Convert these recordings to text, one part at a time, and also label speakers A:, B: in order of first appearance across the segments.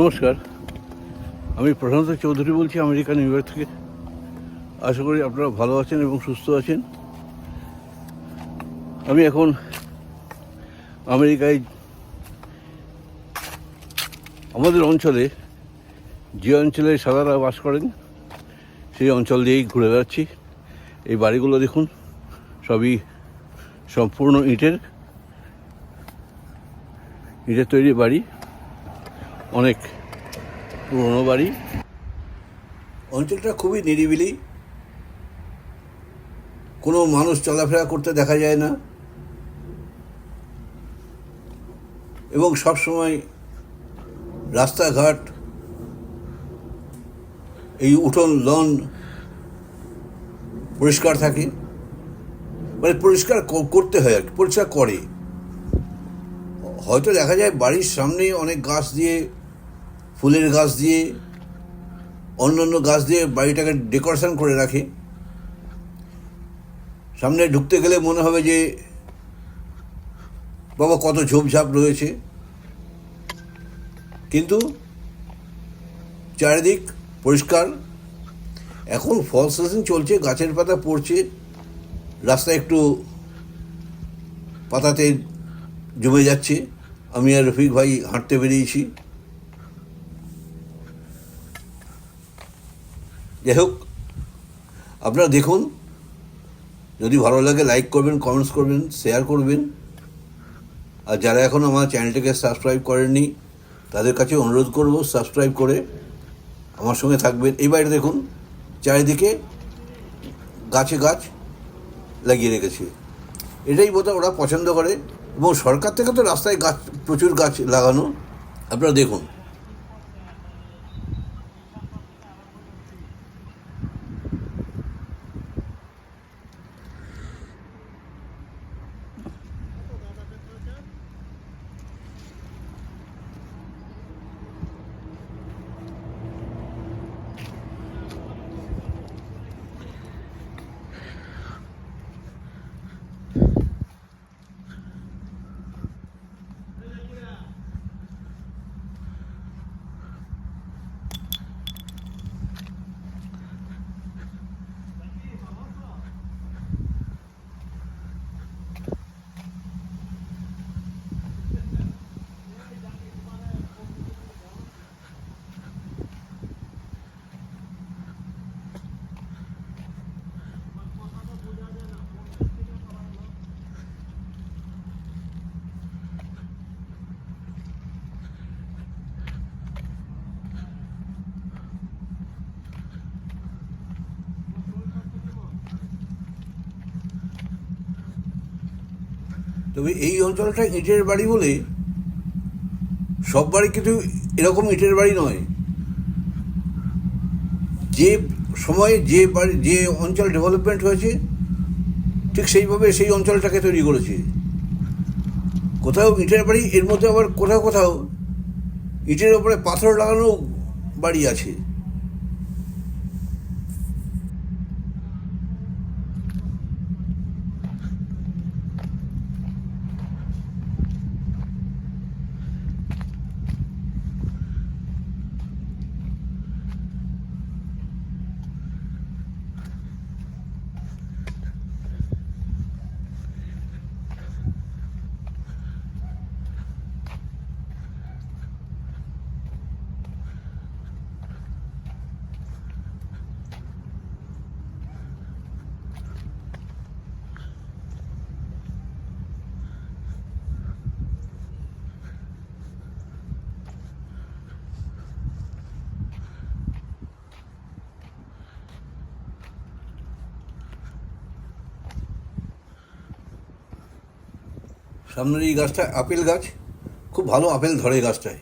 A: নমস্কার। আমি প্রশান্ত চৌধুরী বলছি, আমেরিকা, নিউ ইয়র্ক থেকে। আশা করি আপনারা ভালো আছেন এবং সুস্থ আছেন। আমি এখন আমেরিকায়, আমাদের অঞ্চলে যে অঞ্চলে সাদারা বাস করেন, সেই অঞ্চল দিয়েই ঘুরে বেড়াচ্ছি। এই বাড়িগুলো দেখুন, সবই সম্পূর্ণ ইটের ইটের তৈরি বাড়ি। অনেক পুরনো বাড়ি। অঞ্চলটা খুবই নিরিবিলি। কোনো মানুষ চলাফেরা করতে দেখা যায় না। এবং সব সময় রাস্তাঘাট, এই উঠোন, লন পরিষ্কার থাকে। মানে পরিষ্কার করতে হয় আর কি, পরিষ্কার করে। হয়তো দেখা যায় বাড়ির সামনে অনেক গাছ দিয়ে ফুলের গাছ দিয়ে, অন্যান্য গাছ দিয়ে বাড়িটাকে ডেকোরেশন করে রাখে। সামনে ঢুকতে গেলে মনে হবে যে, বাবা কত ঝোপঝাপ রয়েছে। কিন্তু চারিদিক পরিষ্কার। এখন ফল সিজন চলছে, গাছের পাতা পড়ছে, রাস্তায় একটু পাতাতে জমে যাচ্ছে। আমি আর রফিক ভাই হাঁটতে বেরিয়েছি। যাই হোক আপনারা দেখুন, যদি ভালো লাগে লাইক করবেন কমেন্টস করবেন শেয়ার করবেন। আর যারা এখন আমার চ্যানেলটাকে সাবস্ক্রাইব করেননি, তাদের কাছে অনুরোধ করব সাবস্ক্রাইব করে আমার সঙ্গে থাকবেন। এই বাড়িটা দেখুন, চারিদিকে গাছে গাছ লাগিয়ে রেখেছে। এটাই বোধহয় ওরা পছন্দ করে। এবং সরকার থেকে তো রাস্তায় গাছ, প্রচুর গাছ লাগানো। আপনারা দেখুন। তবে এই অঞ্চলটা ইটের বাড়ি বলে সব বাড়ি কিন্তু এরকম ইটের বাড়ি নয়। যে সময়ে যে বাড়ি, যে অঞ্চল ডেভেলপমেন্ট হয়েছে, ঠিক সেইভাবে সেই অঞ্চলটাকে তৈরি করেছে। কোথাও ইটের বাড়ি, এর মধ্যে আবার কোথাও কোথাও ইটের ওপরে পাথর লাগানো বাড়ি আছে। সামনের এই গাছটা আপেল গাছ। খুব ভালো আপেল ধরে গাছটায়।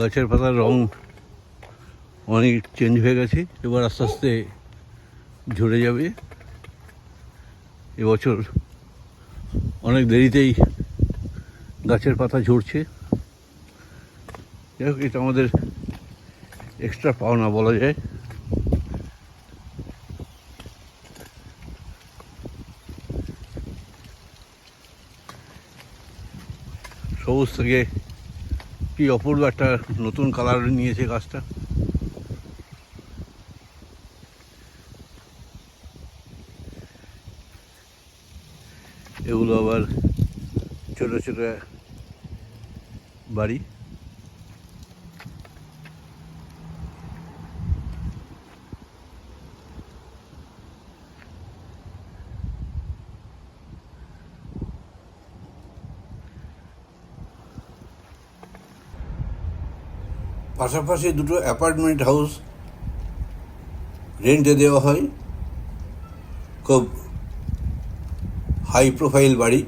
A: গাছের পাতার রং অনেক চেঞ্জ হয়ে গেছে, এবার আস্তে আস্তে ঝরে যাবে। এবছর অনেক দেরিতেই গাছের পাতা ঝরছে। যাই হোক, এটা আমাদের এক্সট্রা পাওনা বলা যায়। সবুজ থেকে কি অপূর্ব একটা নতুন কালার নিয়েছে গাছটা। এগুলো আবার ছোট ছোট বাড়ি। পাশাপাশি দুটো অ্যাপার্টমেন্ট হাউস রেন্টে দেওয়া হয়। খুব হাই প্রোফাইল বাড়ি।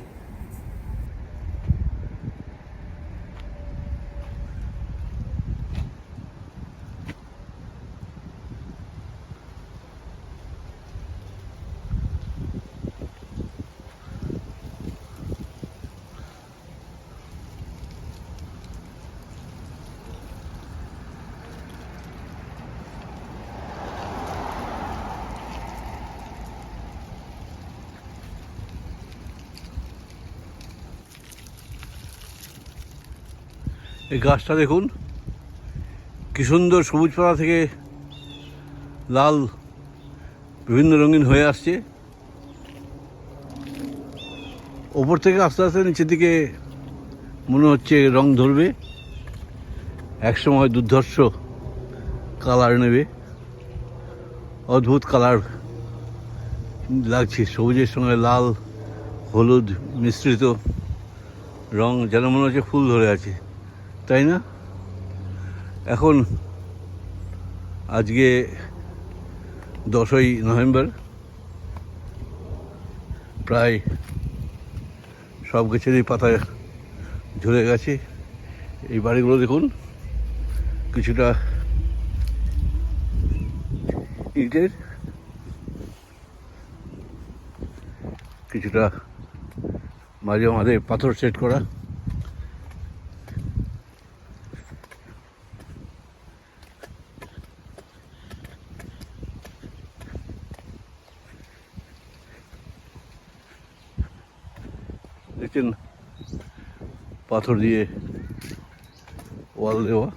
A: এই গাছটা দেখুন। কি সুন্দর সবুজ পাতা থেকে লাল, বিভিন্ন রঙিন হয়ে আসছে। ওপর থেকে আস্তে আস্তে নিচের দিকে মনে হচ্ছে রং ধরবে। একসময় দুর্ধর্ষ কালার নেবে। অদ্ভুত কালার লাগছে। সবুজের সঙ্গে লাল, হলুদ মিশ্রিত রং যেন মনে হচ্ছে ফুল ধরে আছে। তাই না? এখন আজকে দশই নভেম্বর, প্রায় সব গাছেরই পাতা ঝরে গেছে। এই বাড়িগুলো দেখুন, কিছুটা ইটের, কিছুটা মাঝে মাঝে পাথর সেট করা দেখছেন পাথর দিয়ে ওয়াল দেওয়া।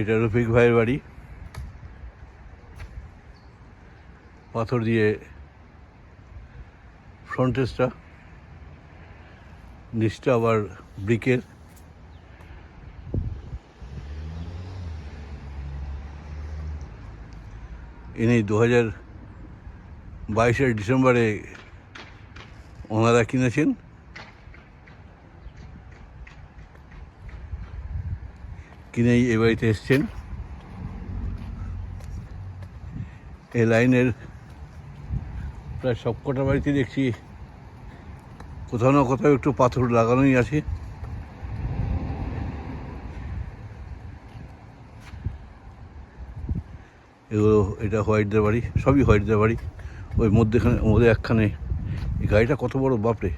A: এটা রফিক ভাইয়ের বাড়ি। পাথর দিয়ে ফ্রন্টেসটা নিচটা আবার ব্রিকের ইনি দু হাজার বাইশের ডিসেম্বরে ওনারা কিনেছেন। কিনেই এ বাড়িতে এসছেন। এই লাইনের প্রায় সবকটা বাড়িতে দেখছি কোথাও না কোথাও একটু পাথর লাগানোই আছে। এগুলো, এটা হোয়াইটদের বাড়ি, সবই হোয়াইটদের বাড়ি। ওই মধ্যেখানে মধ্যে একখানে। এই গাড়িটা কত বড়, বাপরে।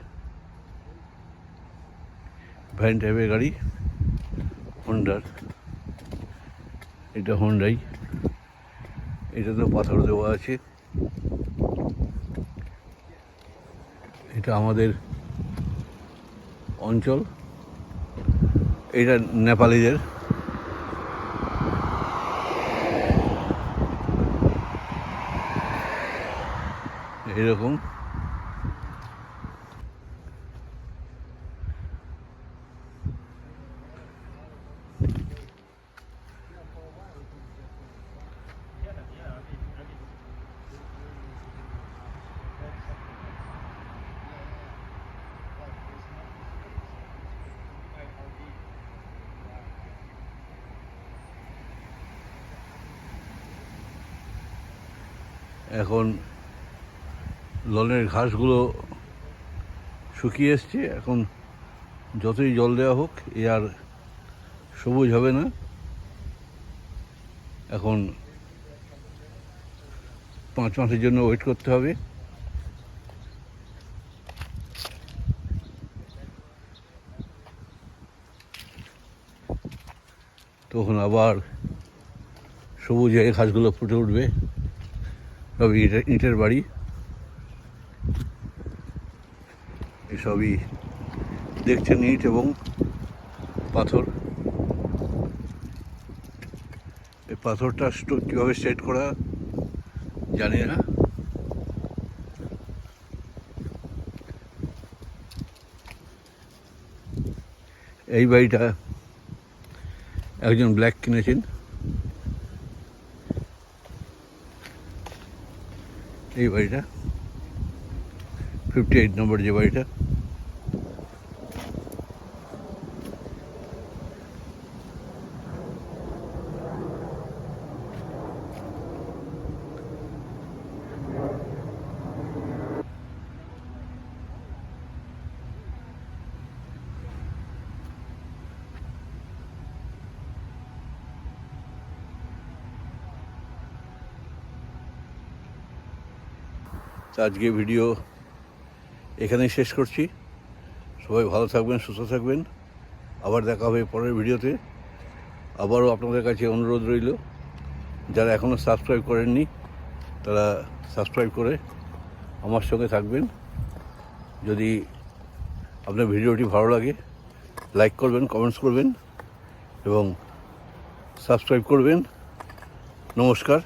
A: ভ্যান টাইপের গাড়ি হন্ডার এটা হন্ডাই এটা তো পাথর দেওয়া আছে। এটা আমাদের অঞ্চল। এটা নেপালিদের। এরকম। এখন লনের ঘাসগুলো শুকিয়ে এসছে। এখন যতই জল দেওয়া হোক, এ আর সবুজ হবে না। এখন পাঁচ মাসের জন্য ওয়েট করতে হবে। তখন আবার সবুজ হয়ে ঘাসগুলো ফুটে উঠবে। সব ইটের বাড়ি। এসবই দেখছেন ইট এবং পাথর। এই পাথরটা কীভাবে সেট করা জানি না। এই বাড়িটা একজন ব্ল্যাক কিনেছেন। এই বাড়িটা ফিফটি এইট নম্বর যে বাড়িটা আজকে ভিডিও এখানেই শেষ করছি। সবাই ভালো থাকবেন, সুস্থ থাকবেন। আবার দেখা হবে পরের ভিডিওতে। আবারও আপনাদের কাছে অনুরোধ রইল, যারা এখনও সাবস্ক্রাইব করেননি, তারা সাবস্ক্রাইব করে আমার সঙ্গে থাকবেন। যদি আপনার ভিডিওটি ভালো লাগে, লাইক করবেন, কমেন্টস করবেন এবং সাবস্ক্রাইব করবেন। নমস্কার।